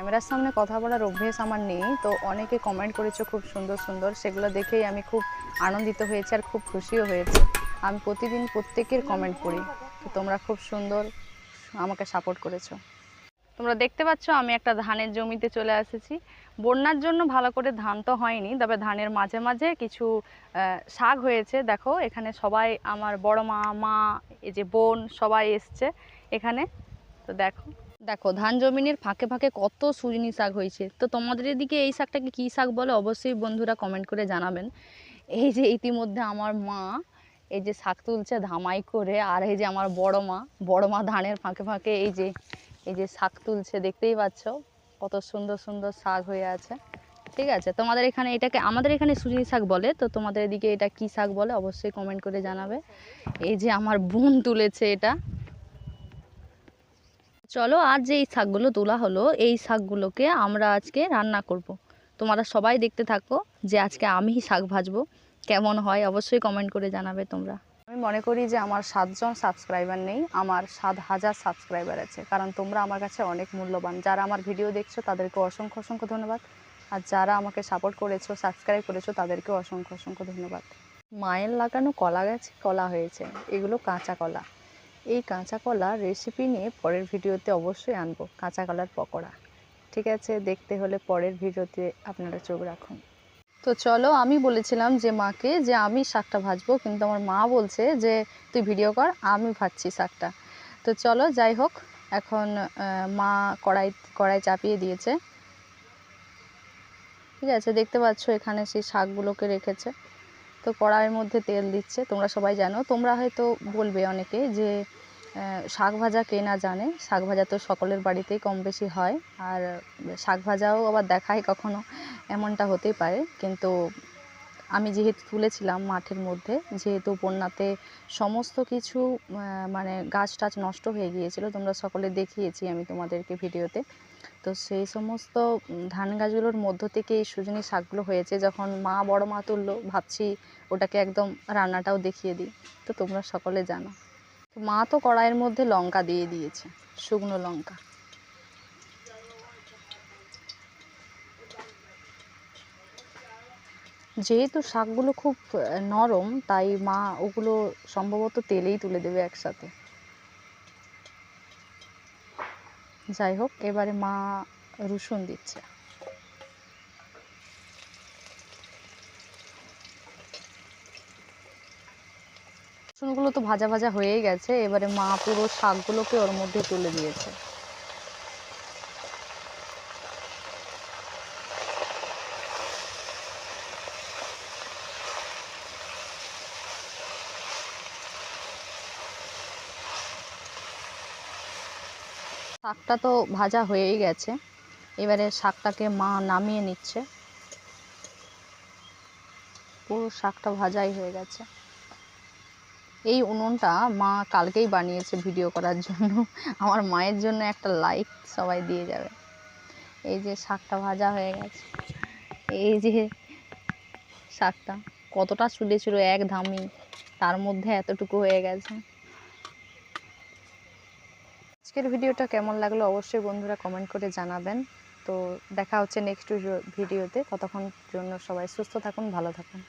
ক্যামেরার সামনে কথা বলার অভ্যেস আমার নেই, তো অনেকে কমেন্ট করেছ খুব সুন্দর সুন্দর। সেগুলো দেখেই আমি খুব আনন্দিত হয়েছি আর খুব খুশিও হয়েছে। আমি প্রতিদিন প্রত্যেকের কমেন্ট করি তো তোমরা খুব সুন্দর আমাকে সাপোর্ট করেছ। তোমরা দেখতে পাচ্ছ আমি একটা ধানের জমিতে চলে এসেছি। বন্যার জন্য ভালো করে ধান তো হয়নি, তবে ধানের মাঝে মাঝে কিছু শাক হয়েছে। দেখো, এখানে সবাই আমার বড় মা মা, এই যে বোন সবাই এসছে এখানে। তো দেখো। দেখো, ধান জমিনের ফাঁকে ফাঁকে কত সুজনি শাক হয়েছে। তো তোমাদের এদিকে এই শাকটাকে কী শাক বলে অবশ্যই বন্ধুরা কমেন্ট করে জানাবেন। এই যে ইতিমধ্যে আমার মা এই যে শাক তুলছে ধামাই করে, আর এই যে আমার বড় মা বড় মা ধানের ফাঁকে ফাঁকে এই যে এই যে শাক তুলছে, দেখতেই পাচ্ছ কত সুন্দর সুন্দর শাক হয়ে আছে। ঠিক আছে, তোমাদের এখানে এটাকে, আমাদের এখানে সুজনি শাক বলে, তো তোমাদের এদিকে এটা কি শাক বলে অবশ্যই কমেন্ট করে জানাবে। এই যে আমার বোন তুলেছে এটা। চলো আর যে এই শাকগুলো তোলা হলো, এই শাকগুলোকে আমরা আজকে রান্না করব। তোমরা সবাই দেখতে থাকো যে আজকে আমি শাক ভাজবো। কেমন হয় অবশ্যই কমেন্ট করে জানাবে তোমরা। আমি মনে করি যে আমার সাতজন সাবস্ক্রাইবার নেই, আমার সাত হাজার সাবস্ক্রাইবার আছে। কারণ তোমরা আমার কাছে অনেক মূল্যবান। যারা আমার ভিডিও দেখছ, তাদেরকে অসংখ্য অসংখ্য ধন্যবাদ। আর যারা আমাকে সাপোর্ট করেছ সাবস্ক্রাইব করেছ, তাদেরকেও অসংখ্য অসংখ্য ধন্যবাদ। মায়ের লাগানো কলা গাছ কলা হয়েছে। এগুলো কাঁচা কলা। এই কাঁচা কলার রেসিপি নিয়ে পরের ভিডিওতে অবশ্যই আনব কাঁচা কলার পকোড়া। ঠিক আছে, দেখতে হলে পরের ভিডিওতে আপনারা চোখ রাখুন। তো চলো, আমি বলেছিলাম যে মাকে যে আমি শাকটা ভাজবো, কিন্তু আমার মা বলছে যে, তুই ভিডিও কর, আমি ভাজছি শাকটা। তো চলো, যাই হোক, এখন মা কড়াই কড়াই চাপিয়ে দিয়েছে। ঠিক আছে, দেখতে পাচ্ছ এখানে সেই শাকগুলোকে রেখেছে। তো কড়াইয়ের মধ্যে তেল দিচ্ছে, তোমরা সবাই জানো। তোমরা হয়তো বলবে অনেকে যে শাক ভাজা কে না জানে? শাক ভাজা তো সকলের বাড়িতেই কম বেশি হয়। আর শাক ভাজাও আবার দেখায় কখনো, এমনটা হতেই পারে। কিন্তু আমি যেহেতু তুলেছিলাম মাঠের মধ্যে, যেহেতু বন্যাতে সমস্ত কিছু মানে গাছ টাছ নষ্ট হয়ে গিয়েছিল, তোমরা সকলে দেখিয়েছি আমি তোমাদেরকে ভিডিওতে। তো সেই সমস্ত ধান গাছগুলোর মধ্য থেকে এই সুজনি শাকগুলো হয়েছে, যখন মা বড় মা তুললো, ভাবছি ওটাকে একদম রান্নাটাও দেখিয়ে দিই। তো তোমরা সকলে জানো। মা তো কড়াইয়ের মধ্যে লঙ্কা দিয়ে দিয়েছে, শুকনো লঙ্কা। যেহেতু শাকগুলো খুব নরম, তাই মা ওগুলো সম্ভবত তেলেই তুলে দেবে একসাথে। যাই হোক, এবারে মা রসুন দিচ্ছে। রসুনগুলো তো ভাজা ভাজা হয়েই গেছে, এবারে মা পুরো শাকগুলোকে ওর মধ্যে তুলে দিয়েছে। শাকটা তো ভাজা হয়েই গেছে। এবারে শাকটাকে মা নামিয়ে নিচ্ছে। পুরো শাকটা ভাজাই হয়ে গেছে। এই উনুনটা মা কালকেই বানিয়েছে ভিডিও করার জন্য। আমার মায়ের জন্য একটা লাইক সবাই দিয়ে যাবে। এই যে শাকটা ভাজা হয়ে গেছে। এই যে শাকটা কতটা চুলে ছিল এক ধামি তার মধ্যে এতটুকু হয়ে গেছে। আজকের ভিডিওটা কেমন লাগল অবশ্যই বন্ধুরা কমেন্ট করে জানাবেন। তো দেখা হচ্ছে নেক্সট ভিডিওতে। ততক্ষণ জন্য সবাই সুস্থ থাকুন, ভালো থাকুন।